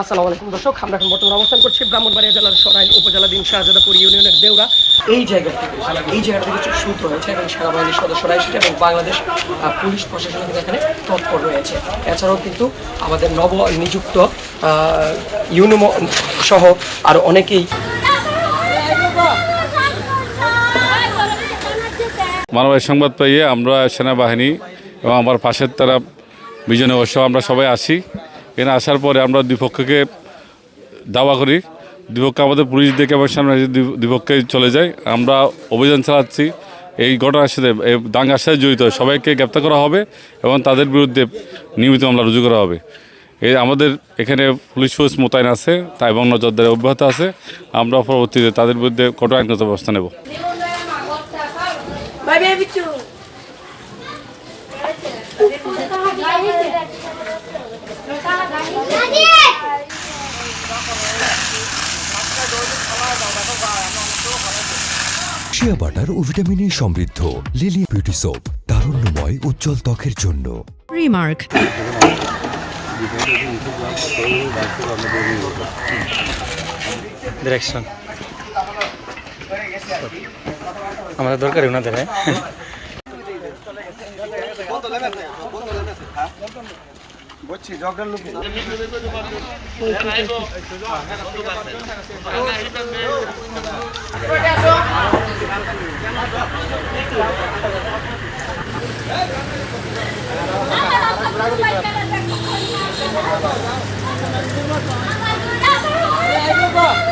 আসসালামু আলাইকুম দর্শক আমরা এখন বর্তমানে অবস্থান করছি ব্রাহ্মণবাড়িয়া জেলার সরাইল উপজেলাধীন শাহজাদাপুর ইউনিয়নের দেউরা। এই জায়গা থেকে এই জায়গা থেকে সূত্র হয়েছে এবং সেনাবাহিনীর সদস্যরা এসেছে এবং বাংলাদেশ পুলিশ প্রশাসন কিন্তু এখানে তৎপর রয়েছে। এছাড়াও কিন্তু আমাদের নব নিযুক্ত আহ, সহ আরও অনেকেই মানবাধিক সংবাদ পেয়ে আমরা সেনাবাহিনী এবং আমার পাশের তারা বিজয় অবশ্য আমরা সবাই আসি এখানে আসার পরে আমরা দুপক্ষকে দাওয়া করি। দুপক্ষে আমাদের পুলিশ দেখে আমার সামনে এসে দুই- দুপক্ষে চলে যায় আমরা অভিযান চালাচ্ছি। এই ঘটনার সাথে এই দাঙ্গার সাথে জড়িত। সবাইকে গ্রেপ্তার করা হবে এবং তাদের বিরুদ্ধে নিয়মিত মামলা রুজু করা হবে। এই আমাদের এখানে পুলিশ ফোর্স মোতায়েন আছে তা এবং নজরদারি অব্যাহত আছে। আমরা পরবর্তীতে তাদের বিরুদ্ধে কঠোর আইনগত ব্যবস্থা নেব। শিয়া বাটার ও ভিটামিনে সমৃদ্ধ। লিলি বিউটি সোপ তারুণ্যময় উজ্জ্বল ত্বকের জন্য। Remark. ডিরেকশন আমাদের দরকার ওনাদের হ্যাঁ Vai,